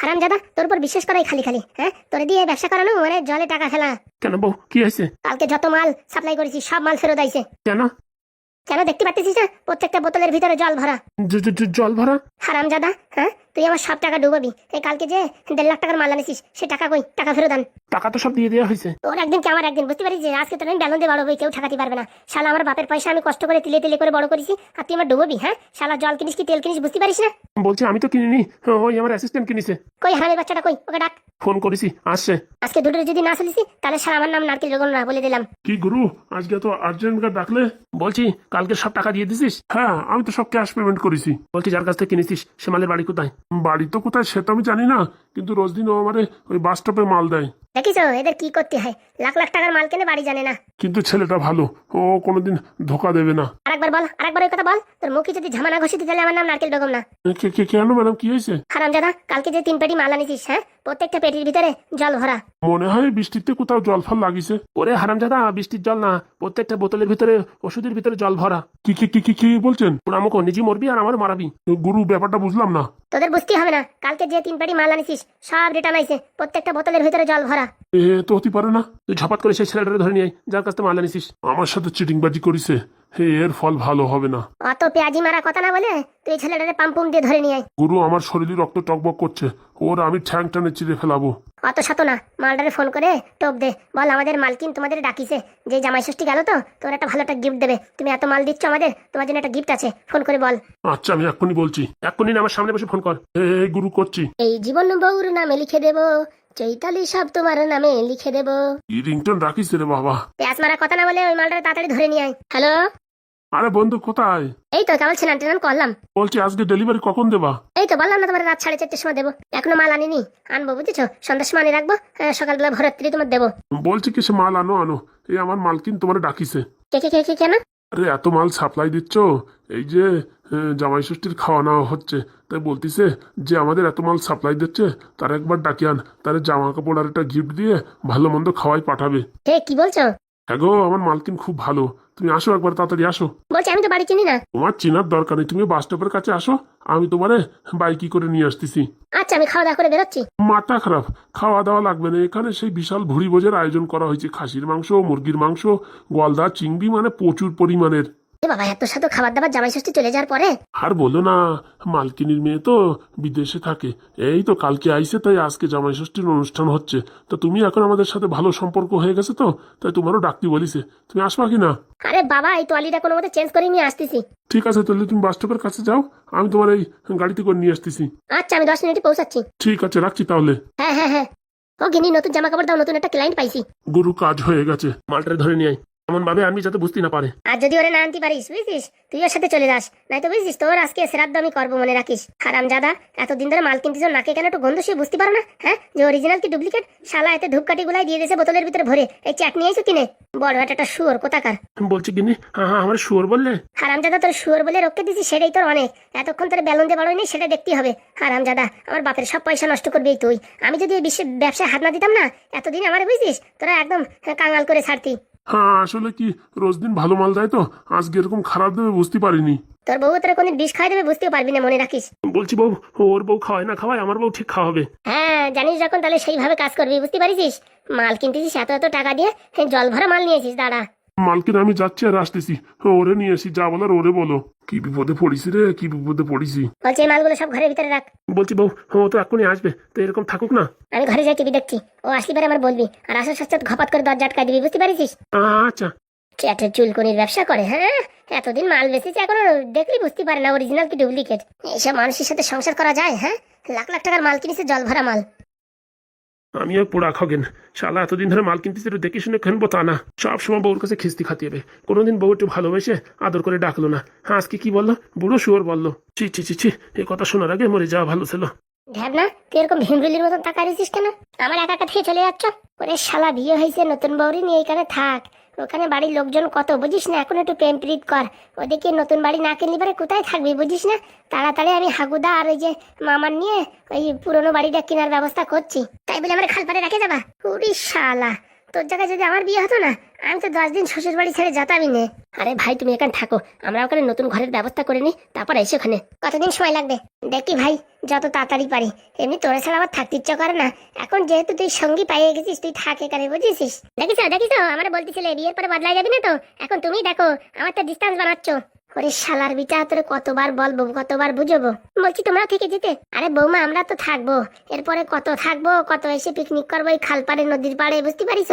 হারাম জাদা তোর উপর বিশ্বাস করাই খালি খালি হ্যাঁ? তোরে দিয়ে ব্যবসা করানো মানে জলে টাকা ফেলা। কেন বউ কি হয়েছে? কালকে যত মাল সাপ্লাই করেছি সব মাল ফেরত আইছে। কেন? কেন দেখতে পাচ্ছিস না? প্রত্যেকটা বোতলের ভিতরে জল ভরা। জল ভরা? হারাম জাদা হ্যাঁ? তুই আমার সব টাকা ডুবাবি। এই কালকে যে দেড় লাখ টাকার মাল আনিছিস সে টাকা কই? টাকা ফেরত আন। টাকা তো সব দিয়ে দেওয়া হয়েছে। তোর একদিন কি আমার একদিন? বুঝতে পারিস যে আজকে তোর আমি বেলন দিয়ে বড় হই কেউ ঠেকাতে পারবে না। শালা আমার বাপের পয়সা আমি কষ্ট করে তিলে তিলে করে বড় করেছি আর তুই আমার ডুববি হ্যাঁ? শালা জল কিনিস কি তেল কিনিস বুঝতে পারিস না? বলছে আমি তো কিনিনি। ওই আমার অ্যাসিস্ট্যান্ট কিনেছে। কই হারামের বাচ্চাটা কই? ওকে ডাক। ফোন করেছি আসছে। আজকে দুটোর যদি না চলিসি তাহলে শালা আমার নাম নারকেল বেগম না বলে দিলাম। কি গুরু আজকে তো আর্জেন্ট ডাকলে। বলছি কালকে সব টাকা দিয়ে দিছিস? হ্যাঁ আমি তো সব ক্যাশ পেমেন্ট করেছি। বলছি যার কাছ থেকে কিনেছিস সে মালের বাড়ি কোথায়? বাড়ি তো কোথায় সে তো আমি জানি না কিন্তু রোজ দিন ও আমারে ওই বাস স্টপে মাল দেয়। দেখিস এদের কি করতে হয়? লাখ লাখ টাকার মাল কেনে বাড়ি জানে না। কিন্তু ছেলেটা ভালো ও কোনোদিন ধোকা দেবে না। আরেকবার বল আরেকবার ওই কথা বল। তোর মুখে যদি ঝামানা ঘষিতে তাহলে আমার নাম নারকেল বেগম না। কে- কে- কেন ম্যাডাম? কি হয়েছে? হারামজাদা কালকে যে তিন পেটি মাল আনিছিস হ্যাঁ? প্রত্যেকটা পেটির ভিতরে জল ভরা। মনে হয় বৃষ্টিতে কোথাও জল ফল লাগিছে। ওরে হারামজাদা বৃষ্টির জল না প্রত্যেকটা বোতলের ভিতরে ওষুধের ভিতরে জল ভরা। কি কি কি কি কি বলছেন? আমাকে নিজে মরবি আর আমার মারাবি। গুরু ব্যাপারটা বুঝলাম না। তোদের বুঝতে হবে না কালকে যে তিন পেটি মাল আনিছিস সব রিটার্ন আইছে প্রত্যেকটা বোতলের ভিতরে জল ভরা। এ তো হতে পারে না। তুই ঝপাত করে সেই ছেলেটারে ধরে নিয়ে আয়, যার কাছ থেকে মাল আনিছিস। আমার সাথে চিটিংবাজি করিছে। এর ফল ভালো হবে না। অত পেঁয়াজি মারা কথা না বলে তুই ছেলেটারে পাম্পুম দিয়ে ধরে নিয়ে আয়। গুরু আমার শরীরে রক্ত টকবক করছে। ওর আমি ঠ্যাং টানে চিড়ে ফেলাবো। অত শত না মালটারে ফোন করে টোপ দে। বল আমাদের মালকিন তোমাদের ডাকিছে। যে জামাই ষষ্ঠী গেল তো তোর একটা ভালো একটা গিফট দেবে। তুমি এত মাল দিচ্ছ আমাদের তোমার জন্য একটা গিফট আছে। ফোন করে বল। আচ্ছা আমি এক্ষুনি বলছি। এক্ষুনি আমার সামনে বসে ফোন কর। এ এ, গুরু করছি। এই জীবন বউর নামে লিখে দেব। চৈতালি সব তোমার নামে লিখে দেব। রিংটন রাখিস রে বাবা। পেঁয়াজ মারা কথা না বলে ওই মালটারে তাড়াতাড়ি ধরে নিয়ে আয়। হ্যালো আরে বন্ধু কোথায়? এই তো কেমন ছিলাম টেলাম করলাম। বলছি আজকে ডেলিভারি কখন দেবা? এই তো বললাম না তোমার রাত সাড়ে চারটের সময় দেবো। এখনও মাল আনিনি। আনব বুঝেছ? সন্ধ্যার সময় আনি রাখব হ্যাঁ, সকালবেলা ভোরাত্রি তোমার দেবো। বলছি কি সে মাল আনো আনো। এই আমার মালকিন তোমার ডাকিছে। কে কে কে কে কেন? আরে এত মাল সাপ্লাই দিচ্ছ? এই যে জামাই ষষ্ঠীর খাওয়া নেওয়া হচ্ছে। তাই বলতিছে যে আমাদের এত মাল সাপ্লাই দিচ্ছে তার একবার ডাকিয়ান আন। তার জামা কাপড় আর একটা গিফট দিয়ে ভালো মন্দ খাওয়াই পাঠাবে। হে কি বলছো? হ্যাঁ গো আমার মালকিন খুব ভালো। তুমি আসো একবার তাড়াতাড়ি আসো। বলছি আমি তো বাড়ি চিনি না। তোমার চেনার দরকার নেই তুমি বাস স্টপের কাছে আসো আমি তোমারে বাইকি করে নিয়ে আসতেছি। আচ্ছা আমি খাওয়া দাওয়া করে বেরোচ্ছি। মাথা খারাপ খাওয়া দাওয়া লাগবে না এখানে সেই বিশাল ভুড়ি ভোজের আয়োজন করা হয়েছে খাসির মাংস মুরগির মাংস গলদা চিংড়ি মানে প্রচুর পরিমাণের। এ বাবা এত সাথে খাবার দাবার জামাই ষষ্ঠী চলে যাওয়ার পরে? আর বলো না মালকিনীর মেয়ে তো বিদেশে থাকে। এই তো কালকে আইসে তাই আজকে জামাই ষষ্ঠীর অনুষ্ঠান হচ্ছে। তো তুমি এখন আমাদের সাথে ভালো সম্পর্ক হয়ে গেছে তো? তাই তোমারও ডাকতে বলিছে। তুমি আসবা কি না আরে বাবা এই তোয়ালিটা কোনো মতে চেঞ্জ করে নিয়ে আসতেছি। ঠিক আছে তাহলে তুমি বাস স্টপের কাছে যাও। আমি তোমার এই গাড়িতে করে নিয়ে আসতেছি। আচ্ছা আমি দশ মিনিটে পৌঁছাচ্ছি। ঠিক আছে রাখছি তাহলে। হ্যাঁ হ্যাঁ হ্যাঁ। ও গিনি নতুন জামা কাপড় দাও নতুন একটা ক্লায়েন্ট পাইছি। গুরু কাজ হয়ে গেছে। মালটারে ধরে নিয়ে আয়। এমন ভাবে আনবি যাতে বুঝতে না পারে। আর যদি ওরে না আনতে পারিস বুঝছিস? তুই ওর সাথে চলে যাস। নাই তো বুঝছিস তোর আজকে শ্রাদ্ধ আমি করব মনে রাখিস। হারাম জাদা এতদিন ধরে মাল কিনতেছ নাকে কেন একটু গন্ধ সে বুঝতে পারো না? হ্যাঁ? যে অরিজিনাল কি ডুপ্লিকেট শালা এতে ধূপকাঠি গুলাই দিয়ে দিয়েছে বোতলের ভিতরে ভরে। এই চাটনি আইছো কিনে। বড় একটা শুয়োর কোথাকার? বলছি কিনি হ্যাঁ হ্যাঁ আমার শুয়োর বললে? হারামজাদা তোর শুয়োর বলে রক্ষে দিছি সেটাই তোর অনেক। এতক্ষণ তোর বেলুন দিয়ে বড় নেই সেটা দেখতেই হবে। হারাম জাদা আমার বাপের সব পয়সা নষ্ট করবি তুই। আমি যদি এই বিশ্বে ব্যবসায় হাত না দিতাম না এতদিন আমার বুঝছিস? তোরা একদম কাঙাল করে ছাড়তি। হ্যাঁ আসলে কি রোজ দিন ভালো মাল দেয় তো? আজকে এরকম খারাপ দেবে বুঝতে পারিনি। তোর বউ তোর কোনদিন বিষ খাই দেবে বুঝতেও পারবি না মনে রাখিস। বলছি বউ ওর বউ খাওয়ায় না খাওয়ায় আমার বউ ঠিক খাওয়াবে। হ্যাঁ জানিস যখন তাহলে সেইভাবে কাজ করবি বুঝতে পারিস? মাল কিনতেছিস এত এত টাকা দিয়ে জল ভরা মাল নিয়েছিস দাঁড়া। মালকিন আমি যাচ্ছি আর আসতেছি। ওরে নিয়ে আসি যা বলার ওরে বলো। কি বিপদে পড়িছি রে কি বিপদে পড়িছি? বলছে মালগুলো সব ঘরের ভিতরে রাখ। বলছি বউ ও তো এক্ষুনি আসবে তো এরকম থাকুক না। আমি ঘরে যাই টিভি দেখছি। ও আসলি পারে আমার বলবি। আর আসার সাথে ঘপাত করে দরজা আটকাই দিবি বুঝতে পারিস আচ্ছা। চ্যাটের চুলকনির ব্যবসা করে হ্যাঁ? এতদিন মাল বেচেছে এখনও দেখলি বুঝতে পারে না অরিজিনাল কি ডুপ্লিকেট এইসব মানুষের সাথে সংসার করা যায় হ্যাঁ? লাখ লাখ টাকার মাল কিনেছে জল ভরা মাল। আমিও পোড়া খগেন। শালা, এতদিন ধরে মাল কিনতেছে একটু দেখে শুনে খেনবো তা না। সব সময় বউর কাছে খিস্তি খাতি কোনোদিন বউ একটু ভালোবেসে আদর করে ডাকলো না। হ্যাঁ আজকে কি বলল? বুড়ো শুয়োর বলল। ছি ছি ছি ছি এই কথা শোনার আগে মরে যাওয়া ভালো ছিল। ধ্যাব না তুই এরকম মতন টাকা রেছিস কেন? আমার একা একা থেকে চলে যাচ্ছ? ওরে শালা, বিয়ে হয়েছে নতুন বউরি নিয়ে এখানে থাক। ওখানে বাড়ির লোকজন কত, বুঝিস না? এখন একটু প্রেম প্রীত কর। ওদিকে নতুন বাড়ি না কিনলে পরে কোথায় থাকবি, বুঝিস না? তাড়াতাড়ি আমি হাগুদা আর ওই যে মামার নিয়ে ওই পুরনো বাড়িটা কেনার ব্যবস্থা করছি। তাই বলে আমার খালপাড়ে রেখে যাবা? উড়ি শালা তোর জায়গায় যদি আমার বিয়ে হতো না আমি তো দশ দিন শ্বশুর বাড়ি ছেড়ে যেতামই নে। আরে ভাই, তুমি এখানে থাকো। আমরা ওখানে নতুন ঘরের ব্যবস্থা করে নিই তারপর এসে ওখানে কতদিন সময় লাগবে? দেখি ভাই, যত তাড়াতাড়ি পারি। এমনি তোরা ছাড়া আবার থাকতে ইচ্ছা করে না। এখন যেহেতু তুই সঙ্গী পাইয়ে গেছিস, তুই থাক এখানে, বুঝেছিস? দেখিস দেখিস আমার বলতেছিলে বিয়ের পরে বদলাই যাবি না তো? এখন তুমি দেখো আমার তো ডিস্টেন্স বানাচ্ছ। ওরে শালার বিচার তোরে কতবার বলব, কতবার বুঝব? বলছি তোমরা থেকে যেতে। আরে বৌমা, আমরা তো থাকব। এরপরে কত থাকব, কত এসে পিকনিক করব এই খাল পাড়ে নদীর পাড়ে, বুঝতে পারিস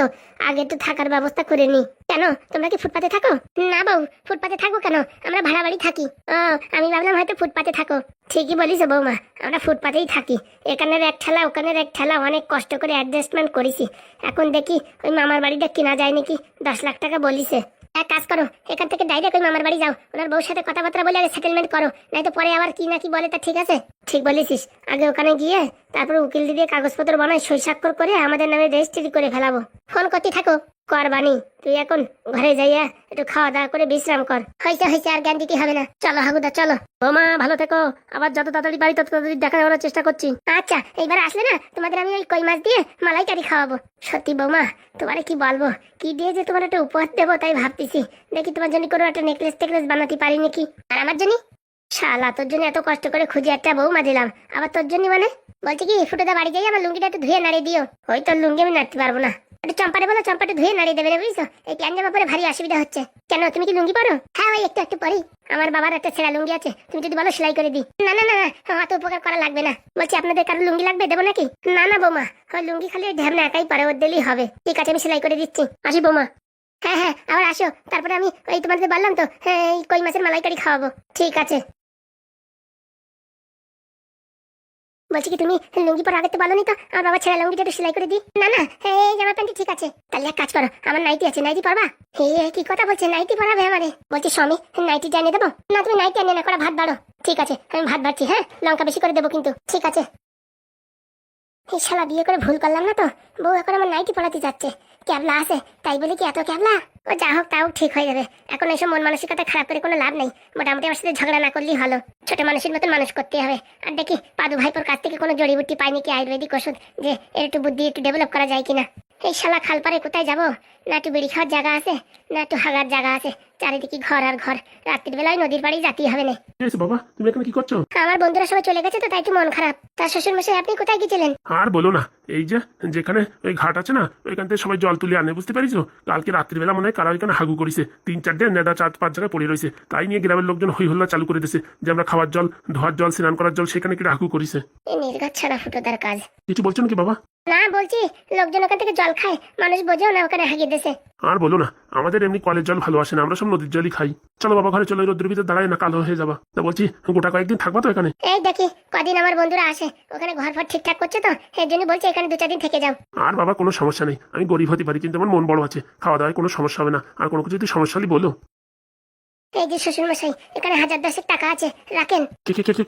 আগে তো থাকার ব্যবস্থা করে নি। কেন? তোমরা কি ফুটপাতে থাকো? না বউ, ফুটপাতে থাকব কেন? আমরা ভাড়া বাড়ি থাকি। ও, আমি ভাবলাম হয়তো ফুটপাতে থাকো। ঠিকই বলিস বৌমা, আমরা ফুটপাতেই থাকি। এখানের এক ঠেলা, ওখানের এক ঠেলা, অনেক কষ্ট করে অ্যাডজাস্টমেন্ট করেছি। এখন দেখি ওই মামার বাড়িটা কিনা যায় নাকি? দশ লাখ টাকা বলিছে। এক কাজ করো, এখান থেকে ডাইরেক্ট ওই মামার বাড়ি যাও। ওনার বউর সাথে কথাবার্তা বলে আগে সেটেলমেন্ট করো নাই তো পরে আবার কি না কি বলে তা ঠিক আছে? ঠিক বলেছিস। আগে ওখানে গিয়ে তারপরে উকিল দিয়ে কাগজপত্র বানায় সই স্বাক্ষর করে আমাদের নামে রেজিস্ট্রি করে ফেলাবো। ফোন করতে থাকো। কর বানি তুই এখন ঘরে যাইয়া একটু খাওয়া দাওয়া করে বিশ্রাম কর। হয়েছে হয়েছে আর জ্ঞান দিতে হবে না। চলো, হাগুদা, চলো। বৌমা ভালো থেকো। আবার যত তাড়াতাড়ি বাড়ি তত তাড়াতাড়ি দেখা যাওয়ার চেষ্টা করছি। আচ্ছা এইবার আসলে না, তোমাদের আমি ওই কই মাছ দিয়ে মালাইকারি খাওয়াবো। সত্যি বৌমা, তোমারে কি বলব? কি দিয়ে যে তোমার একটা উপহার দেবো তাই ভাবতেছি। দেখি তোমার জন্য কোনো একটা নেকলেস টেকলেস বানাতে পারি নাকি? আর আমার জন্য? শালা, তোর জন্য এত কষ্ট করে খুঁজে একটা বৌমা দিলাম। আবার তোর জন্য মানে? বলছি কি, ফুটোদা বাড়ি যাই আমার লুঙ্গিটা একটু ধুয়ে নাড়িয়ে দিও। ওই তোর লুঙ্গি আমি নাড়তে পারব না। একটু চম্পারে বলো চম্পাটা ধুয়ে নাড়িয়ে দেবে বুঝছ? এই প্যান জামা পরে ভারী অসুবিধা হচ্ছে। কেন তুমি কি লুঙ্গি পরো? হ্যাঁ ওই একটু একটু পরি। আমার বাবার একটা ছেঁড়া লুঙ্গি আছে তুমি যদি বলো সেলাই করে দিই। না না না অত উপকার করা লাগবে না। বলছি আপনাদের কারও লুঙ্গি লাগবে? দেবো নাকি? না না বৌমা। ওই লুঙ্গি খালি ঢ্যাবনা একাই পারে ওর দিলেই হবে। ঠিক আছে আমি সেলাই করে দিচ্ছি। আসি বৌমা। হ্যাঁ হ্যাঁ আবার আসো। তারপরে আমি ওই তোমাদের বললাম তো হ্যাঁ, এই কই মাছের মালাইকারি খাওয়াবো। ঠিক আছে। বলছি কি, তুমি লুঙ্গি পর আগে তো বলো তো? আমার বাবা ছেঁড়া লুঙ্গিটা একটু সেলাই করে দিই। না না এই জামা প্যান্ট ঠিক আছে। তাহলে এক কাজ করো, আমার নাইটি আছে, নাইটি পরবা? হে কি কথা বলছে, নাইটি পরাবে আমারে? বলছি, স্বামী, নাইটি জানিয়ে দেবো? না, তুমি নাইটি আনিয়ে না করা ভাত বাড়ো। ঠিক আছে, আমি ভাত বাড়ছি হ্যাঁ? লঙ্কা বেশি করে দেবো কিন্তু, ঠিক আছে। এই শালা বিয়ে করে ভুল করলাম না তো? বউ এখন আমার নাইটি পড়াতে যাচ্ছে। ক্যাবলা আছে, তাই বলে কি এত ক্যাবলা? ও যা হোক, তাও ঠিক হয়ে যাবে। এখন এসব মন মানসিকতা খারাপ করে কোনো লাভ নেই। মোটামুটি আমার সাথে ঝগড়া না করলেই ভালো। ছোট মানুষের মতন মানুষ করতে হবে। আর দেখি, পাদু ভাইপোর কাছ থেকে কোনো জড়িবুটি পাইনি কি আয়ুর্বেদিক ওষুধ যে এর একটু বুদ্ধি একটু ডেভেলপ করা যায় কিনা? এই শালা খালপারে কোথায় যাব? না একটু বেড়ি খাওয়ার জায়গা আছে, না একটু হাগার জায়গা আছে। চারিদিকে ঘর আর ঘর। রাত্রির বেলায় নদীর বাড়ি যেতেই হবে না। হয়েছে বাবা? তুমি এখানে কি করছ? আমার বন্ধুরা সবাই চলে গেছে তো তাই একটু মন খারাপ। তার শ্বশুর মশাই আপনি কোথায় গেছিলেন? আর বলো না এই যে যেখানে ওই ঘাট আছে না ওইখান থেকে সবাই জল তুলে আনে বুঝতে পারিস কালকে রাত্রিবেলা মনে হয় কারা ওইখানে হাগু করেছে। তিন চারটে নেদা চার পাঁচ জায়গায় পড়ে রয়েছে। তাই নিয়ে গ্রামের লোকজন হই হল্লা চালু করে দিয়েছে যে আমরা খাওয়ার জল ধোয়ার জল স্নান করার জল সেখানে কি হাগু করেছে। এই নির্ঘাত ছাড়া ফুটোদার কাজ। কিছু বলছো নাকি বাবা? না বলছি লোকজন ওখান থেকে জল খায় মানুষ বোঝেও না ওখানে হাগিয়ে দেশে আর বলো না আমাদের এমনি কলের জল ভালো আসে না আমরা সব নদীর জলই খাই। চলো বাবা ঘরে চলো রোদ্রের ভিতরে দাঁড়ায় না কালো হয়ে যাবা। তা বলছি গোটা কয়েকদিন থাকবা তো এখানে? এই দেখি কদিন আমার বন্ধুরা আসে। ওখানে ঘর ফর ঠিকঠাক করছে তো এর জন্য বলছে এখানে দু চার দিন থেকে যাও। আর বাবা কোনো সমস্যা নেই। আমি গরিব হতে পারি কিন্তু আমার মন বড় আছে। খাওয়া দাওয়ায় কোনো সমস্যা হবে না। আর কোনো কিছু যদি সমস্যা হলে বলো। এই যে শ্বশুর মশাই এখানে হাজার দশেক টাকা আছে রাখেন।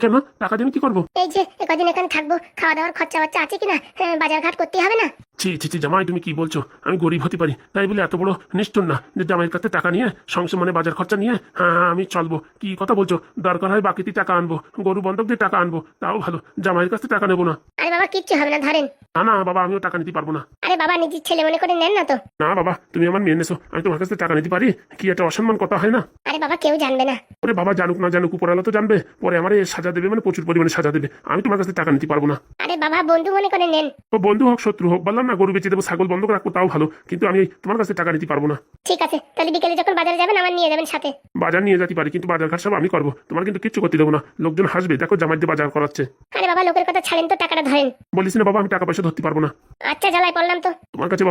কেন? টাকা দিয়ে কি করব? এই যে কদিন এখানে থাকব খাওয়া দাওয়ার খরচা বাচ্চা আছে কিনা? হ্যাঁ, বাজার ঘাট করতে হবে না? ছি ছি ছি জামাই তুমি কি বলছো? আমি গরিব হতে পারি তাই বলে এত বড় নিষ্ঠুর না। যে জামাইয়ের কাছে টাকা নিয়ে সংসার মানে বাজার খরচা নিয়ে হ্যাঁ আমি চলবো। কি কথা বলছো? দরকার হয় বাকিতে টাকা আনব গরু বন্ধক দিয়ে টাকা আনব তাও ভালো। জামাইয়ের কাছে টাকা নেব না। আরে বাবা কিচ্ছু হবে না ধরেন। না না বাবা আমিও টাকা নিতে পারব না। আরে বাবা নিজের ছেলে মনে করে নেন না তো। না বাবা তুমি আমার মেয়ে নেছো আমি তোমার কাছে টাকা নিতে পারি? কি একটা অসম্মান কথা হয় না? আরে বাবা কেউ জানবে না। ওরে বাবা জানুক না জানুক উপরালা তো জানবে। পরে আমার সাজা দেবে মানে প্রচুর পরিমাণে সাজা দেবে। আমি তোমার কাছে টাকা নিতে পারব না। আরে বাবা বন্ধু মনে করে নেন। ও বন্ধু হোক শত্রু হোক বললাম না গরু বেঁচে দেবো ছাগল বন্ধ রাখব তাও ভালো। কিন্তু আমি তোমার কাছে টাকা নিতে পারব না। ঠিক আছে তাহলে বিকেলে যখন বাজারে যাবেন আমার নিয়ে যাবেন সাথে। বাজার নিয়ে যেতে পারি কিন্তু বাজার ঘাট সব আমি করব। তোমার কিন্তু কিচ্ছু করতে দেবো না। লোকজন হাসবে দেখো জামাই দিয়ে বাজার করাচ্ছে। আরে বাবা লোকের কথা ছাড়েন তো টাকাটা ধরেন। বলিস না বাবা আমি টাকা পয়সা ধরতে পারব না। আচ্ছা জ্বালায় পড়লাম তো। তোমার কাছে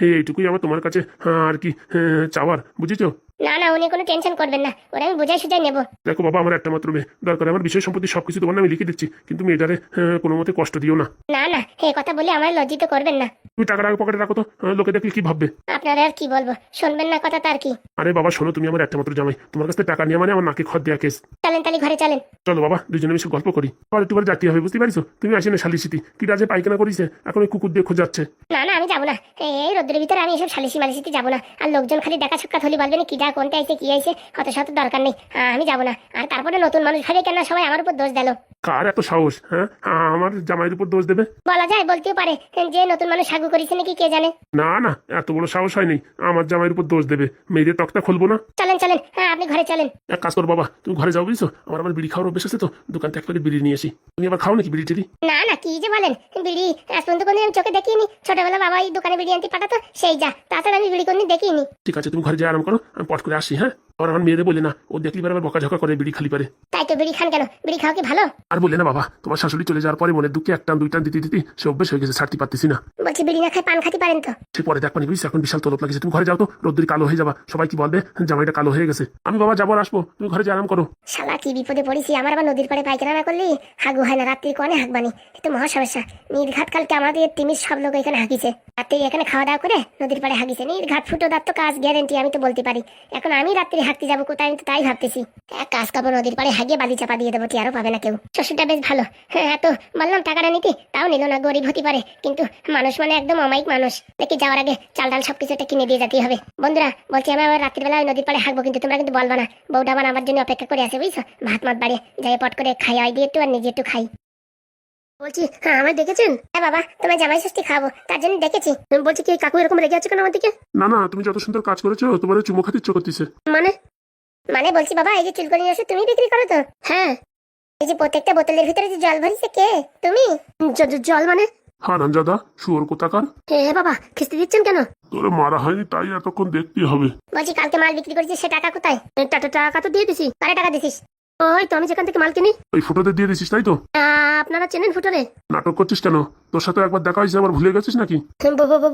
এইটুকুই আমার তোমার কাছে। হ্যাঁ, আর কি? হ্যাঁ, চাওয়ার বুঝেছ? না না উনি কোনো টেনশন করবেন না। ওরা আমি বুঝাই সুঝাই নেব। দেখো বাবা আমার একটা মাত্র মেয়ে। দরকার আমার বিষয় সম্পত্তি সবকিছু তোমার নামে লিখে দিচ্ছি। কিন্তু মেয়েটারে কোনো মতে কষ্ট দিও না। না না এই কথা বলে আমার লজ্জিত করবেন না। তুমি টাকাটা আগে পকেটে রাখো তো। লোকে দেখলে কি ভাববে? আপনারা আর কি বলব? শুনবেন না কথা তার কি? আরে বাবা শোনো তুমি আমার একটা মাত্র জামাই। তোমার কাছে টাকা নিয়ে মানে আমার নাকে খত দেয়া কেস চলেন তাহলে ঘরে চলেন। চলো বাবা দুজনে মিশে গল্প করি। আবার একটু জাতি হবে বুঝতে পারিস তুমি আসে না শালিশিতি কি রাজে পায়খানা করিছে? এখন ওই কুকুর দিয়ে খোঁজাচ্ছে না না আমি যাব না। এই রোদ্রের ভিতরে আমি এসব সালিসি মালিসিতে যাব না। আর লোকজন খালি দেখা সাক্ষাৎ হলে বলবেন কি যা কোনটা এসে কি হয়েছে অত শত দরকার নেই। আমি যাব না। আর তারপরে নতুন মানুষ ভাবে কেন সবাই আমার উপর দোষ দিল? কার এত সাহস হ্যাঁ? আমার জামাইয়ের উপর দোষ দেবে? বলা যায় বলতেও পারে যে নতুন মানুষ সাগু করেছে নাকি কে জানে? না না এত বড় সাহস হয়নি আমার জামাইয়ের উপর দোষ দেবে মেয়েদের তকটা খুলবো না। চলেন চলেন হ্যাঁ আপনি ঘরে চলেন। এক কাজ করো বাবা তুমি ঘরে যাও বুঝছ? আমার আবার বিড়ি খাওয়ার অভ্যেস আছে তো দোকান থেকে প্যাকেট বিড়ি নিয়ে আসি। তুমি আবার খাও নাকি বিড়ি টিড়ি? না না কি যে বলেন বিড়ি আজ পর্যন্ত কোনদিন আমি চোখে দেখিনি। ছোটবেলা বাবা এই দোকানে বিড়ি আনতে পাঠাতো সেই যা তাছাড়া আমি বিড়ি কোনদিন দেখিনি। ঠিক আছে তুমি ঘরে যাই আরাম করো আমি পট করে আসি হ্যাঁ? আর আমার মেয়েদের বলে না ও দেখলি আবার বকাঝকা করে বিড়ি খালি পারে। তাই তো বিড়ি খান কেন? বিড়ি খাওয়া কি ভালো? আর বলে না বাবা তোমার শাশুড়ি চলে যাওয়ার পরে মনের দুঃখে এক টান দুই টান দিতে দিতে সে অভ্যেস হয়ে গেছে ছাড়তে পারতেছি না। বলছি বিড়ি না খাই পান খাতে পারেন তো। সে পরে দেখো বুঝছি এখন বিশাল তলপ লাগছে। তুমি ঘরে যাও তো রোদ্দুরি কালো হয়ে যাবা। সবাই কি বলবে? জামাইটা কালো হয়ে গেছে। আমি বাবা যাব আর আসব। তুমি ঘরে আরাম করো। শালা কি বিপদে পড়েছি। আমার আবার নদীর পাড়ে পায়খানা না করলি? হাগু হয় না রাত্রি কনে হাঁকবানি এ তো মহা সমস্যা। নির্ঘাত কালকে আমাদের তিমির সব লোক এখানে হাগিছে। রাত্রি এখানে খাওয়া দাওয়া করে নদীর পাড়ে হাগিছে। নির্ঘাত ফুটো দাঁত তো কাজ গ্যারেন্টি আমি তো বলতে পারি। এখন আমি রাত্রি হাঁকতে যাব কোথায়? আমি তো তাই ভাবতেছি। এক কাজ করব, নদীর পাড়ে হাগিয়ে বালি চাপা দিয়ে দেবো আরও পাবে না কেউ। শ্বশুরটা বেশ ভালো। হ্যাঁ এত বললাম টাকাটা নিতে। তাও নিল না, গরিব হতে পারে। কিন্তু মানুষ মানে একদম অমায়িক মানুষ। দেখি যাওয়ার আগে চাল ডাল সবকিছু একটা কিনে দিয়ে যেতে হবে। বন্ধুরা, বলছি আমি আবার রাত্রিবেলা ওই নদীর পাড়ে হাঁকবো কিন্তু তোমরা কিন্তু বলবা না। বউটা আমার জন্য অপেক্ষা করে আছে, বুঝছ? ভাত মাত বাড়িয়ে যাই, পট করে খাই আই দিয়ে একটু আর নিজে একটু খাই। বলছি হ্যাঁ আমায় দেখেছেন? হ্যাঁ বাবা তোমার জামাই ষষ্ঠী খাব তার জন্য দেখেছি। বলছি কি কাকু এরকম রেগে আছে কেন আমার দিকে? না না তুমি যত সুন্দর কাজ করেছ তোমার চুমো খাতে ইচ্ছে করতেছে। মানে? মানে বলছি বাবা এই যে চুলকনি রসে তুমি বিক্রি করো তো? হ্যাঁ। এই যে প্রত্যেকটা বোতলের ভিতরে যে জল ভরিছে কে? তুমি? জল মানে? হ্যাঁ রামজাদা শুয়োর কোথাকার? হে বাবা খিস্তি দিচ্ছেন কেন? তোরে মারা হয়নি তাই এতক্ষণ দেখতেই হবে। বলছি কালকে মাল বিক্রি করেছি সে টাকা কোথায়? টাকা টাকা তো দিয়ে দিছি কারে টাকা দিছিস। ওই তো আমি যেখান থেকে মাল কিনি। ওই ফটোতে দিয়ে দিছিস তাই তো? আপনারা চেনেন ফুটোরে। নাটক করছিস কেন? তোর সাথে একবার দেখা হয়েছে আবার ভুলে গেছিস নাকি?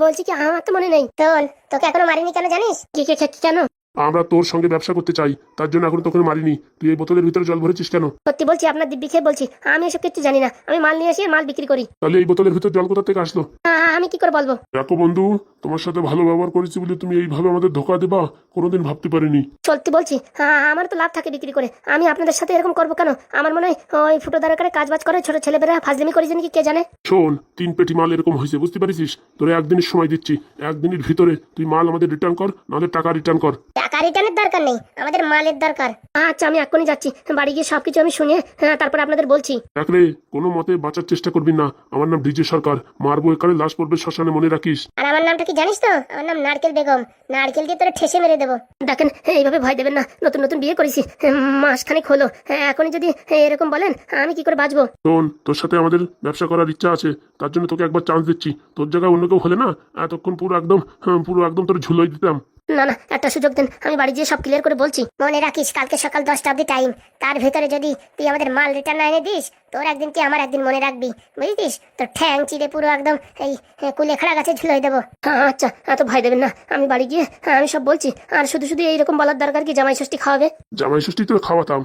বলছি কি আমার তো মনে নেই। তোল তোকে এখনও মারিনি কেন জানিস? কি কে কি- কেন? আমরা তোর সঙ্গে ব্যবসা করতে চাই তার জন্য এখন তোকে মারিনি। তুই এই বোতলের ভিতরে জল ভরেছিস কেন? সত্যি বলছি আপনার দিব্যি খেয়ে বলছি আমি এসব কিছু জানি না। আমি মাল নিয়ে এসে মাল বিক্রি করি। তাহলে এই বোতলের ভিতরে জল কোথা থেকে আসলো? আমি কি করে বলব? দেখো বন্ধু তোমার সাথে ভালো ব্যবহার করেছি বলে তুমি এইভাবে আমাদের ধোকা দেবা কোনোদিন ভাবতে পারিনি। সত্যি বলছি আমার তো লাভ থাকে বিক্রি করে। আমি আপনাদের সাথে এরকম করব কেন? আমার মনে হয় ওই ফুটো দ্বারা কাজ বাজ করে ছোট ছেলেমেয়েরা ফাজলিমি করেছে নাকি কে জানে? শোন তিন পেটি মাল এরকম হয়েছে বুঝতে পারিস তোরে একদিনের সময় দিচ্ছি একদিনের ভিতরে তুই মাল আমাদের রিটার্ন কর নাহলে টাকা রিটার্ন কর। টাকা রিটার্নের দরকার নেই আমাদের মালের দরকার। আচ্ছা আমি এক্ষুনি যাচ্ছি। বাড়ি গিয়ে সবকিছু আমি শুনে হ্যাঁ, তারপরে আপনাদের বলছি। দেখলে কোনো মতে বাঁচার চেষ্টা করবি না। আমার নাম ডিজে সরকার। মারবো এখানে লাশ পড়বে শ্মশানে মনে রাখিস। আর আমার নামটা কি জানিস তো? আমার নাম নারকেল বেগম। নারকেল দিয়ে তোরা ঠেসে মেরে দেবো। দেখেন এইভাবে ভয় দেবেন না। নতুন নতুন বিয়ে করেছি। মাসখানেক হলো। হ্যাঁ, এখনই যদি এরকম বলেন আমি কি করে বাঁচবো? শোন তোর সাথে আমাদের ব্যবসা করার ইচ্ছা আছে। তার জন্য তোকে একবার চান্স দিচ্ছি। তোর জায়গায় অন্য কেউ হলে না এতক্ষণ পুরো একদম হ্যাঁ, পুরো একদম তোর ঝুলোই দিতাম। না না একটা সুযোগ দেন। আমি বাড়ি গিয়ে সব ক্লিয়ার করে বলছি। মনে রাখিস কালকে সকাল দশটা অব্দি টাইম তার ভেতরে যদি তুই আমাদের মাল রিটার্ন না এনে দিস তোর একদিন কি আমার একদিন মনে রাখবি? বুঝলিস তোর ঠ্যাং চিড়ে পুরো একদম এই কুলে খাড়া গাছে ঝুলাই দেবো। আচ্ছা এত ভয় দেবেন না। আমি বাড়ি গিয়ে হ্যাঁ, আমি সব বলছি। আর শুধু শুধু এইরকম বলার দরকার কি জামাই ষষ্ঠী খাওয়াবে? জামাই ষষ্ঠী তো খাওয়াতাম।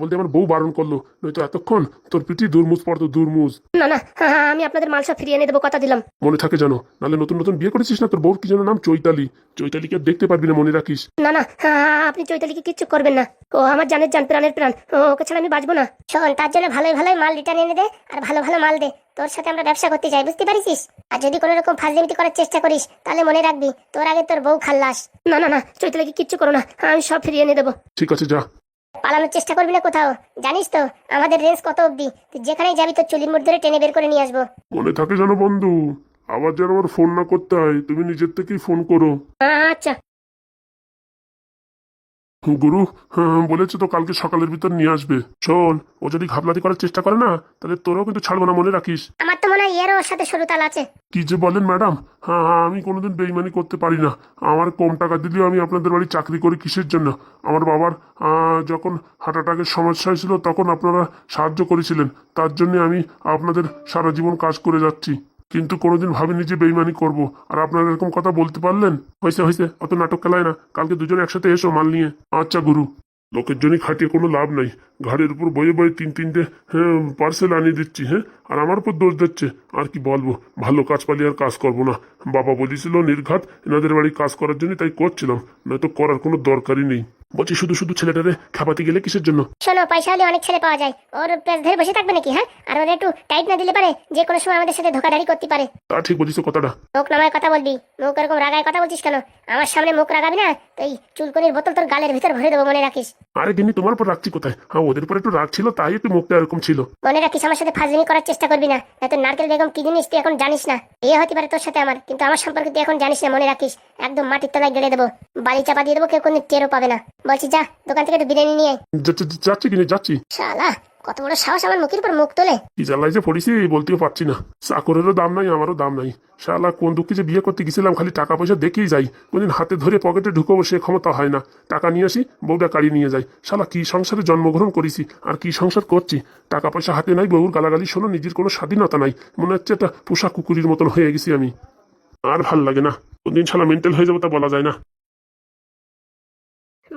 বলতে আমার বউ বারণ করল? নয়তো এতক্ষণ তোর দুর্মুজ পড়তো দুর্মুজ। না না হ্যাঁ, হ্যাঁ, আমি আপনাদের মাল সব ফিরিয়ে এনে দেবো কথা দিলাম। মনে থাকে জানো নাহলে নতুন নতুন বিয়ে করেছিস না তোর বউর কি যেন নাম চৈতালি। চৈতালিকে আর দেখতে পারবি না মনে রাখিস। না না হ্যাঁ, আপনি চৈতালিকে কিচ্ছু করবেন না। ও আমার জানের জান প্রাণের প্রাণ। ওকে ছাড়া আমি বাঁচবো না। শোন তার জন্য ভালোই ভালোই মাল রিটার্ন এনে দে আর ভালো ভালো মাল দে। তোর সাথে আমরা ব্যবসা করতে চাই বুঝতে পারিস আর যদি কোনো রকম ফাজলিমিতি করার চেষ্টা করিস তাহলে মনে রাখবি তোর আগে তোর বউ খাল্লাস না না না চৈতালিকে কিচ্ছু করো না আমি সব ফিরিয়ে এনে দেবো। ঠিক আছে যা। পালানোর চেষ্টা করবি না কোথাও? জানিস তো আমাদের রেঞ্জ কত অবধি? তুই যেখানেই যাবি তোর চুলির মুঠ ধরে টেনে বের করে নিয়ে আসব। মনে থাকে জানো বন্ধু আবার যেন আমার ফোন না করতে হয় তুমি নিজের থেকেই ফোন করো। আচ্ছা। গুরু হ্যাঁ, বলেছে তো কালকে সকালের ভিতর নিয়ে আসবে। শোন ও যদি ঘাপলাতি করার চেষ্টা করে না তাহলে তোরও কিন্তু ছাড়বো না মনে রাখিস। আমার তো মনে এরও সাথে সরু তাল আছে। কি যে বলেন ম্যাডাম? হ্যাঁ হ্যাঁ আমি কোনোদিন বেইমানি করতে পারি না। আমার কম টাকা দিলেও আমি আপনাদের বাড়ি চাকরি করি কিসের জন্য? আমার বাবার যখন হার্ট অ্যাটাকের সমস্যা হয়েছিল, তখন আপনারা সাহায্য করেছিলেন। তার জন্য আমি আপনাদের সারা জীবন কাজ করে যাচ্ছি। কিন্তু কোনোদিন ভাবিনি যে বেইমানি করব। আর আপনারা এরকম কথা বলতে পারলেন? হয়েছে হয়েছে, অত নাটক খেলায় না। কালকে দুজনে একসাথে এসো মাল নিয়ে। আচ্ছা গুরু। লোকের জন্য খাটিয়ে কোনো লাভ নাই। ঘাড়ের উপর বয়ে বয়ে তিন তিনটে হ্যাঁ পার্সেল আনিয়ে দিচ্ছি হ্যাঁ আর আমার উপর দোষ দিচ্ছে। আর কি বলব? ভালো কাজ পালি আর কাজ করব না। বাবা বলেছিল, নির্ঘাত এনাদের বাড়ি কাজ করার জন্য তাই করছিলাম। নয়তো করার কোনো দরকারই নেই। বলছি শুধু শুধু ছেলেটারে খাপাতে গেলে কিসের জন্য? শোনো পয়সা হলে অনেক ছেলে পাওয়া যায়। ওর পেস ধরে বসে থাকবে নাকি হ্যাঁ? আর ওদের একটু টাইট না দিলে পারে যে কোনো সময় আমাদের সাথে ধোকাধাড়ি করতে পারে। তা ঠিক বলিস কথাটা। মুখ নামায় কথা বলবি। মুখ এরকম রাগায় কথা বলছিস কেন? আমার সামনে মুখ রাগাবি না? তো এই চুলকনির বোতল তোর গালের ভিতর ভরে দেবো মনে রাখিস। আরে গিনি তোমার উপর রাখছি কোথায়? হ্যাঁ ওদের উপর একটু রাগ ছিল তাই একটু মুখটা এরকম ছিল। মনে রাখিস আমার সাথে ফাজলিমি করার চেষ্টা করবি না। এত নারকেল বেগম কি জিনিস তুই এখন জানিস না? বিয়ে হতে পারে তোর সাথে আমার কিন্তু আমার সম্পর্কে তুই এখন জানিস না মনে রাখিস। একদম মাটির তলায় গেড়ে দেবো। বাড়ি চাপা দিয়ে দেবো কেউ কোনো টেরও পাবে না। বলছি যা দোকান থেকে একটু বিরিয়ানি নিয়ে আয়। যাচ্ছি কিনে যাচ্ছি। শালা কত বড় সাহস আমার মুখের উপর মুখ তোলে। কি জ্বালাই যে পড়িছি বলতেও পারছি না। চাকরেরও দাম নাই আমারও দাম নাই। শালা কোন দুঃখে যে বিয়ে করতে গেছিলাম খালি টাকা পয়সা দেখেই যাই। কোনদিন হাতে ধরে পকেটে ঢুকবো সে ক্ষমতা হয় না। টাকা নিয়ে আসি বউটা কাড়ি নিয়ে যাই শালা কি সংসারে জন্মগ্রহণ করেছি আর কি সংসার করছি? টাকা পয়সা হাতে নাই বউর গালাগালি শোনো নিজের কোনো স্বাধীনতা নাই। মনে হচ্ছে একটা পোষা কুকুরির মতন হয়ে গেছি আমি। আর ভালো লাগে না। কোনদিন শালা মেন্টাল হয়ে যাব তা বলা যায় না।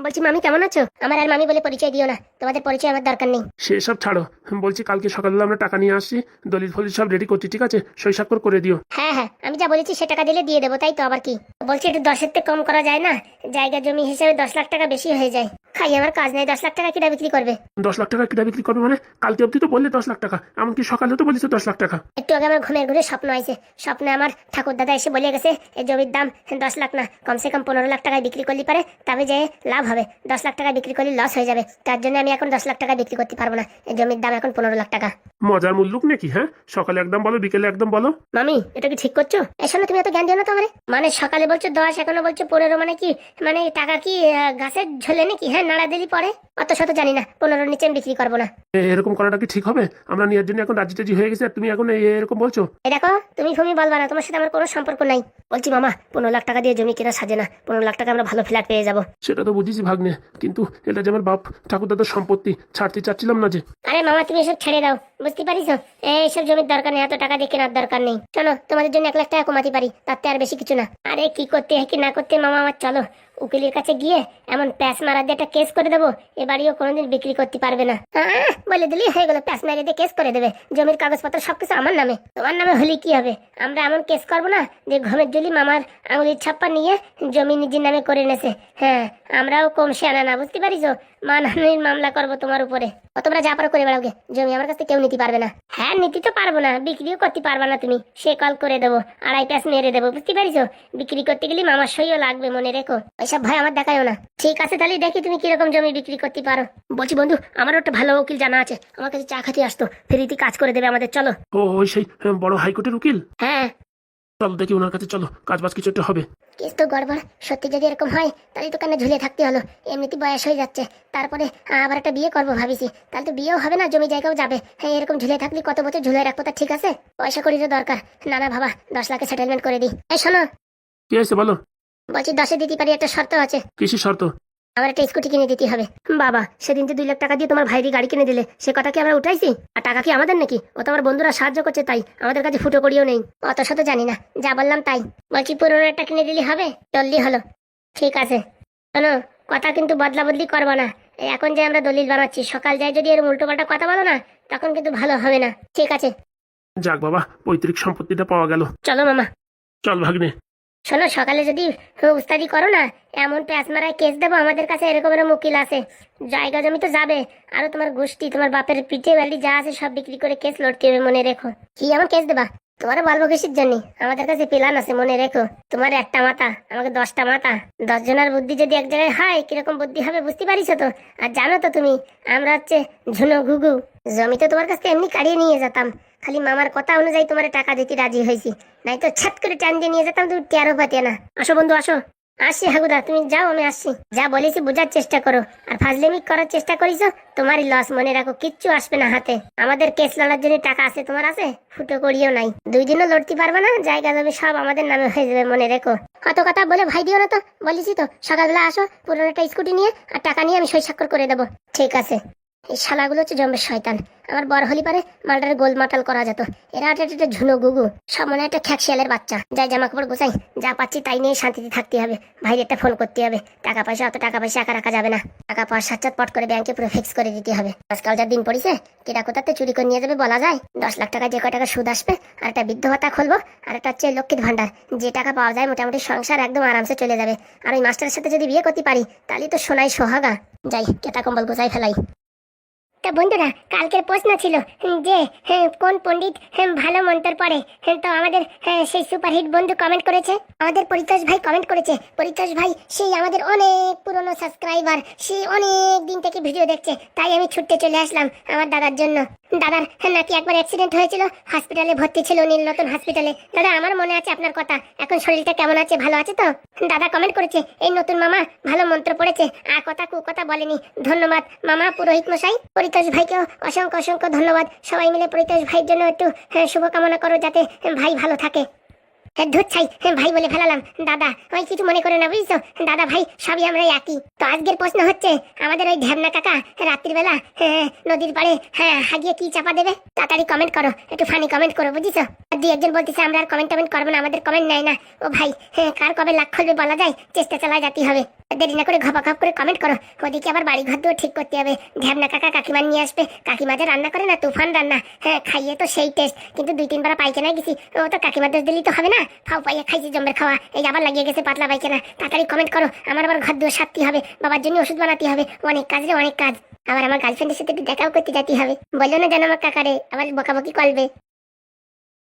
বলছি মামি কেমন আছো? আমার আর মামি বলে পরিচয় দিও না। তোমাদের পরিচয় আমার দরকার নেই। সেসব ছাড়ো। বলছি কালকে সকালবেলা আমরা টাকা নিয়ে আসছি। দলিল ফলিল সব রেডি করছি ঠিক আছে? সই স্বাক্ষর করে দিও। হ্যাঁ হ্যাঁ আমি যা বলেছি সে টাকা দিলে দিয়ে দেবো তাই তো আবার কি? বলছি একটু দশের থেকে কম করা যায় না? জায়গা জমি হিসেবে দশ লাখ টাকা বেশি হয়ে যায়। খাই আমার কাজ নেই দশ লাখ টাকা কিনা বিক্রি করবে? দশ লাখ টাকা কিনা বিক্রি করবে মানে? কালকে অবধি তো বললে দশ লাখ টাকা এমনকি সকালে তো বলিস দশ লাখ টাকা। একটু আগে আমার ঘুমের ঘুরে স্বপ্ন আছে স্বপ্নে আমার ঠাকুর দাদা এসে বলে গেছে এই জমির দাম দশ লাখ না কমসে কম পনেরো লাখ টাকায় বিক্রি করলে পারে তবে যে লাভ হবে দশ লাখ টাকা বিক্রি করলে লস হয়ে যাবে। তার জন্য আমি এখন দশ লাখ টাকা বিক্রি করতে পারব না এই জমির দাম এখন পনেরো লাখ টাকা। মজার মুল্লুক নাকি হ্যাঁ? সকালে একদম বলো বিকেলে একদম বলো। মামি এটা কি ঠিক করছ? না তুমি এত জ্ঞান দিও না তো আমারে। মানে সকালে বলছো দশ এখনও বলছো পনেরো মানে কি? মানে টাকা কি গাছের ঝোলে নাকি হ্যাঁ? নাড়া দিলি পরে। অত শত জানি না পনেরোর নিচে আমি বিক্রি করব না। এরকম করাটা কি ঠিক হবে? আমরা নিয়ে জন্য এখন রাজি টাজি হয়ে গেছে আর তুমি এখন এরকম বলছো? এই দেখো তুমি তুমি বলবা না তোমার সাথে আমার কোনো সম্পর্ক নাই। বলছি মামা পনেরো লাখ টাকা দিয়ে জমি কেনা সাজে না পনেরো লাখ টাকা আমরা ভালো ফ্ল্যাট পেয়ে যাব। সেটা তো বুঝিছি ভাগ্নে কিন্তু এটা যে আমার বাপ ঠাকুর দাদার সম্পত্তি ছাড়তে চাচ্ছিলাম না যে। আরে মামা তুমি এসব ছেড়ে দাও বুঝতে পারিস? এইসব জমির দরকার নেই এত টাকা দিয়ে কেনার দরকার নেই। চলো তোমাদের জন্য এক লাখ টাকা কমাতে পারি তাতে আর বেশি কিছু না। আরে কি করতে হয় কি না করতে মামা আমার চলো। উকিলের কাছে গিয়ে এমন প্যাস মারা দিয়ে একটা কেস করে দেবো, এ বাড়িও কোনোদিন বিক্রি করতে পারবে না। বলে দিলি, হয়ে গেলো প্যাস মারিয়ে দিয়ে কেস করে দেবে। জমির কাগজপত্র সবকিছু আমার নামে। তোমার নামে হলে কি হবে? আমরা এমন কেস করব না যে ঘমের জলি মামার আঙুলির ছাপ্পা নিয়ে জমি নিজের নামে করে নেছে। হ্যাঁ আমরাও কম সেনা না, বুঝতে পারিস মানহানির মামলা করব তোমার উপরে। তোমরা যা পারো করে বেড়াওগে জমি আমার কাছে কেউ নিতে পারবে না। হ্যাঁ নিতে তো পারব না। বিক্রিও করতে পারবে না তুমি। সে কল করে দেবো। আড়াই প্যাস মেরে দেবো। বুঝতে পারিস বিক্রি করতে গেলে মামার সইও লাগবে মনে রেখো। ওইসব ভাই আমার দেখায়ও না। ঠিক আছে তাহলে দেখি তুমি কীরকম জমি বিক্রি করতে পারো। বলছি বন্ধু আমারও একটা ভালো উকিল জানা আছে। আমার কাছে চা খাতে আসতো। ফ্রিতে কাজ করে দেবে আমাদের চলো। ও ওই সেই হ্যাঁ, বড় হাইকোর্টের উকিল? হ্যাঁ। চলো দেখি ওনার কাছে চলো কাজ বাজ কিছু একটা হবে। কেস তো গড়বড় সত্যি যদি এরকম হয় তাহলে তো কানে ঝুলে থাকতে হলো। এমনিতে বয়স হয়ে যাচ্ছে। তারপরে আবার একটা বিয়ে করব ভাবিছি। তাহলে তো বিয়েও হবে না জমি জায়গাও যাবে। হ্যাঁ এরকম ঝুলে থাকলে কত বছর ঝুলে রাখব তা ঠিক আছে? পয়সা করি তো দরকার। না না বাবা দশ লাখে সেটেলমেন্ট করে দিই। এই শোনো। কি আছে বলো? বলছি দশে দিতে পারি একটা শর্ত আছে। কিসের শর্ত? আমার একটা স্কুটি কিনে দিতে হবে। বাবা সেদিন যে দুই লাখ টাকা দিয়ে তোমার ভাইরি গাড়ি কিনে দিলে সে কথা কি আমরা উঠাইছি? আর টাকা কি আমাদের নাকি? ও তো আমার বন্ধুরা সাহায্য করছে তাই আমাদের কাছে ফুটো করিও নেই। অত শত জানি না যা বললাম তাই। বলছি পুরোনো একটা কিনে দিলে হবে? চললি হলো। ঠিক আছে। শোনো কথা কিন্তু বদলা বদলি করব না। এই এখন যে আমরা দলিল বানাচ্ছি সকাল যায় যদি এর উল্টো পাল্টা কথা বলো না তখন কিন্তু ভালো হবে না। ঠিক আছে। যাক বাবা পৈতৃক সম্পত্তিটা পাওয়া গেল। চলো মামা। চল ভাগ্নে। শোনো, সকালে যদি উস্তাদি করো না, এমন মারায় কেস দেবো, আমাদের কাছে এরকম এরকম উকিল আছে। জায়গা জমি তো যাবে, আরও তোমার গোষ্ঠী, তোমার বাপের পিঠে বালি যা আছে সব বিক্রি করে কেস লড়তে হবে, মনে রেখো। কি আমার কেস দেবা? তোমার বলব কিসের জন্য, আমাদের কাছে প্ল্যান আছে, মনে রেখো। তোমার একটা মাথা, আমাকে দশটা মাথা। দশ জনের বুদ্ধি যদি এক জায়গায় হয়, কীরকম বুদ্ধি হবে বুঝতে পারিস তো? আর জানো তো তুমি, আমরা হচ্ছে ঝুনো ঘুঘু। জমি তো তোমার কাছ এমনি কাড়িয়ে নিয়ে যেতাম। খালি মামার কথা অনুযায়ী তোমার টাকা দিতে রাজি হয়েছি। নাই তো ছাত করে টান দিয়ে নিয়ে যেতাম, তুমি টেরো পাতে না। আসো বন্ধু, আসো। আসছি হাগুদা, তুমি যাও, আমি আসছি। যা বলেছি বোঝার চেষ্টা করো। আর ফাজলেমি করার চেষ্টা করিস তোমারই লস মনে রাখো, কিচ্ছু আসবে না হাতে। আমাদের কেস লড়ার জন্য টাকা আছে, তোমার আছে? ফুটো করিও নাই। দুই দিনও লড়তে পারবে না, জায়গা জমি সব আমাদের নামে হয়ে যাবে, মনে রেখো। কত কথা বলে ভাই দিও না তো, বলেছি তো। সকালবেলা আসো পুরোনো একটা স্কুটি নিয়ে, আর টাকা নিয়ে আমি সই স্বাক্ষর করে দেবো। ঠিক আছে। এই শালাগুলো হচ্ছে জম্বের শয়তান। আমার বড় হলি পারে মালটারে গোল মাটাল করা যেত। এরা একটা ঝুনো গুগু। সব মনে একটা খ্যাকশিয়ালের বাচ্চা। যাই জামা কাপড় গোছাই, যা পাচ্ছি তাই নিয়ে শান্তিতে থাকতে হবে। ভাইয়ের একটা ফোন করতে হবে। টাকা পয়সা, অত টাকা পয়সা একা রাখা যাবে না। টাকা পয়সা চাত পট করে ব্যাংকে পুরো ফিক্স করে দিতে হবে। আজকাল যা দিন পড়িছে কেটা কোথাতে চুরি করে নিয়ে যাবে বলা যায়? দশ লাখ টাকা যে কয় টাকা সুদ আসবে, আর একটা বৃদ্ধ ভাতা খুলবো, আর একটা হচ্ছে লক্ষ্মীর ভান্ডার যে টাকা পাওয়া যায় মোটামুটি সংসার একদম আরামসে চলে যাবে। আর ওই মাস্টারের সাথে যদি বিয়ে করতে পারি, তাহলে তো সোনাই সোহাগা। যাই, কেটা কম্বল গোছাই ফেলাই। তা বন্ধুরা কালকের প্রশ্ন ছিল যে হ্যাঁ, কোন পণ্ডিত হ্যাঁ, ভালো মন্তর পড়ে? হ্যাঁ, তো আমাদের সেই সুপারহিট বন্ধু কমেন্ট করেছে। আমাদের পরিতোষ ভাই কমেন্ট করেছে। পরিতোষ ভাই সেই আমাদের অনেক পুরনো সাবস্ক্রাইবার সে অনেক দিন থেকে ভিডিও দেখছে। তাই আমি ছুটতে চলে আসলাম আমার দাদার জন্য। দাদার নাকি একবার অ্যাক্সিডেন্ট হয়েছিল? হসপিটালে ভর্তি ছিল নীল নতুন হসপিটালে দাদা আমার মনে আছে আপনার কথা। এখন শরীরটা কেমন আছে ভালো আছে তো? দাদা কমেন্ট করেছে এই নতুন মামা ভালো মন্ত্র পড়েছে আর কথা কু কথা বলেনি। ধন্যবাদ মামা পুরোহিত মশাই। পরিতোষ ভাইকেও অসংখ্য অসংখ্য ধন্যবাদ। সবাই মিলে পরিতোষ ভাইয়ের জন্য একটু হ্যাঁ, শুভকামনা করো যাতে ভাই ভালো থাকে। হ্যাঁ ধুর ছাই হ্যাঁ, ভাই বলে ফেলালাম। দাদা ওই কিছু মনে করে না বুঝছ? দাদা ভাই সবই আমরা একই। তো আজকের প্রশ্ন হচ্ছে আমাদের ওই ঢ্যাবনা কাকা রাত্রিবেলা হ্যাঁ, নদীর পাড়ে হ্যাঁ হাগিয়ে কি চাপা দেবে? তাড়াতাড়ি কমেন্ট করো একটু ফানি কমেন্ট করো বুঝিছো? দুই একজন বলতেছে আমরা আর কমেন্ট টমেন্ট করব না আমাদের কমেন্ট নেয় না। ও ভাই হ্যাঁ কার কবে লাখ খুলবে বলা যায়? চেষ্টা চালা যেতে হবে। দেরি না করে ঘপা ঘপ করে কমেন্ট করো। ওদিকে আবার বাড়ি ঘর দুয়ার ঠিক করতে হবে। ঢ্যাবনা কাকা কাকিমা নিয়ে আসবে। কাকিমা যে রান্না করে না, তুফান রান্না। হ্যাঁ খাইয়ে তো সেই টেস্ট কিন্তু দুই তিনবার পাইখানায় গেছি। ও তো কাকিমা দোষ দিলেই তো হবে না। ফাও পাইয়া খাইছি জম্বের খাওয়া। এই আবার লাগিয়ে গেছে পাতলা পাইখানা তাড়াতাড়ি কমেন্ট করো। আমার আবার ঘর দুয়ার সারতে হবে। বাবার জন্য ওষুধ বানাতে হবে। অনেক কাজ রে, অনেক কাজ। আবার আমার গার্লফ্রেন্ডের সাথে একটু দেখাও করতে যেতে হবে। বলল না যেন আমার কাকারে। আবার বকাবকি করবে।